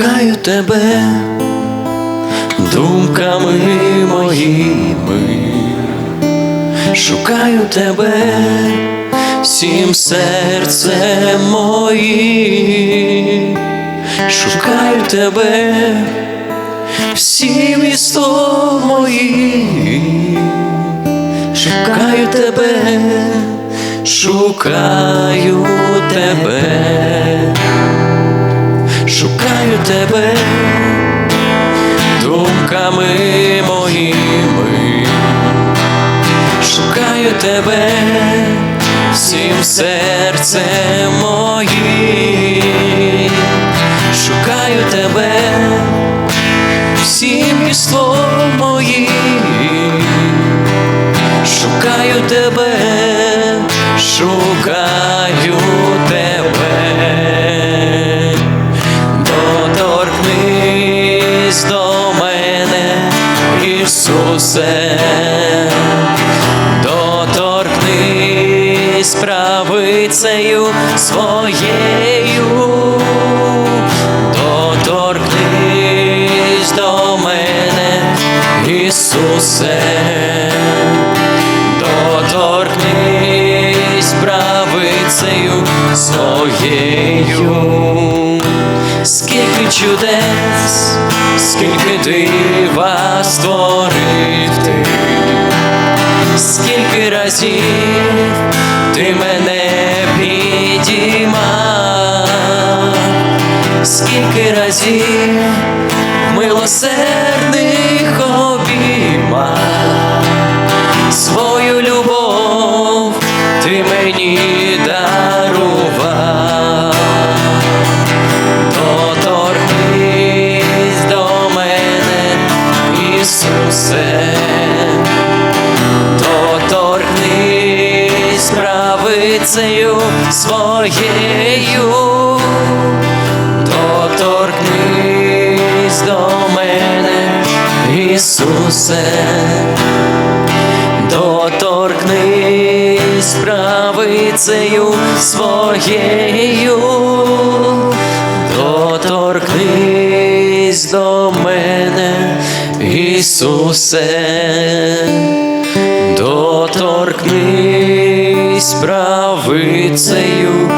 шукаю тебе. Думками моїми, шукаю тебе. Всім серцем моїм, шукаю тебе. Всім істом моїм, шукаю тебе, шукаю тебе шукаю тебе. Думками моїми, шукаю тебе. Всім серцем моїм, шукаю тебе. Всім містом моїм, шукаю тебе, шукаю правицею своєю, доторкнись до мене, Ісусе, доторкнись правицею своєю. Скільки чудес, скільки дива створив ти, скільки разів скільки разів милосердних обіймах. Свою любов ти мені дарував. Доторкнись до мене, Ісусе, доторкнись правицею своєю, доторкнись до мене, Ісусе, доторкнись правицею своєю, доторкнись до мене, Ісусе, доторкнись правицею